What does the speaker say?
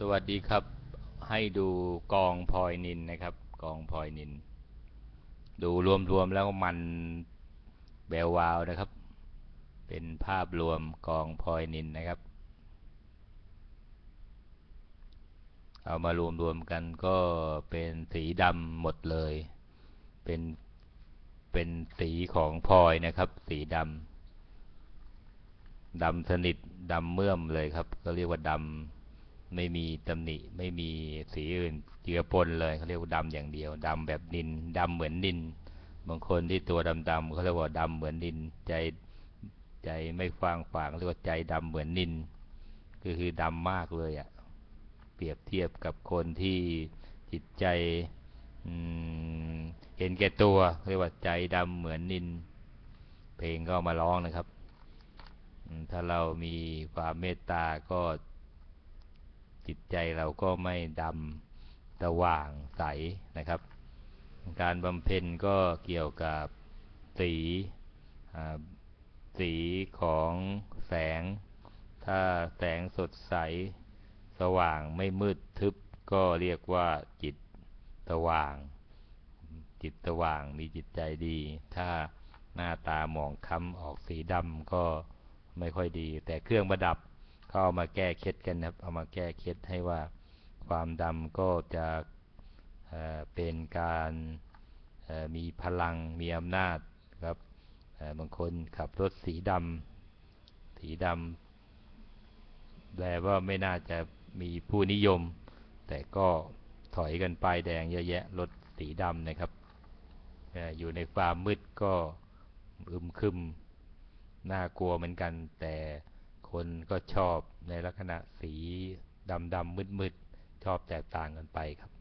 สวัสดีครับ ให้ดูกองพลอยนินนะครับ กองพลอยนิน ดูรวมๆแล้วมันแวววาวนะครับ เป็นภาพรวมกองพลอยนินนะครับ เอามารวมๆกันก็เป็นสีดำหมดเลย เป็นเป็นสีของพลอยนะครับ สีดำดำสนิทดำเมื่อมเลยครับ ก็เรียกว่าดำ ไม่มีตำหนิไม่มีสีอื่นเจือปนเลยเขาเรียกว่าดำอย่างเดียวดำแบบนินดำเหมือนนิน บางคนที่ตัวดำๆเขาเรียกว่าดำเหมือนนิน ใจใจไม่ฟางฝางเรียกว่าใจดำเหมือนนิน ก็คือดำมากเลยอะ่ะเปรียบเทียบกับคนที่จิตใจเห็นแก่ตัวเรียกว่าใจดำเหมือนนิน เพลงก็มาร้องนะครับ ถ้าเรามีความเมตตาก็ จิตใจเราก็ไม่ดำสว่างใสนะครับ การบำเพ็ญก็เกี่ยวกับสีสีของแสง ถ้าแสงสดใส สว่างไม่มืดทึบก็เรียกว่าจิตสว่าง จิตสว่างมีจิตใจดี ถ้าหน้าตาหมองค้ำออกสีดำก็ไม่ค่อยดี แต่เครื่องประดับ เขาเอามาแก้เคล็ดกันนะครับ เอามาแก้เคล็ดให้ว่าความดำก็จะเเป็นการมีพลังมีอำนาจครับบางคนขับรถสีดำสีดำแปลว่าไม่น่าจะมีผู้นิยม แต่ก็ถอยกันป้ายแดงเยอะแยะรถสีดำนะครับอยู่ในความมืดก็อึมครึมน่ากลัวเหมือนกันแต่ คนก็ชอบในลักษณะสีดำดำมืดมืดชอบแตกต่างกันไปครับ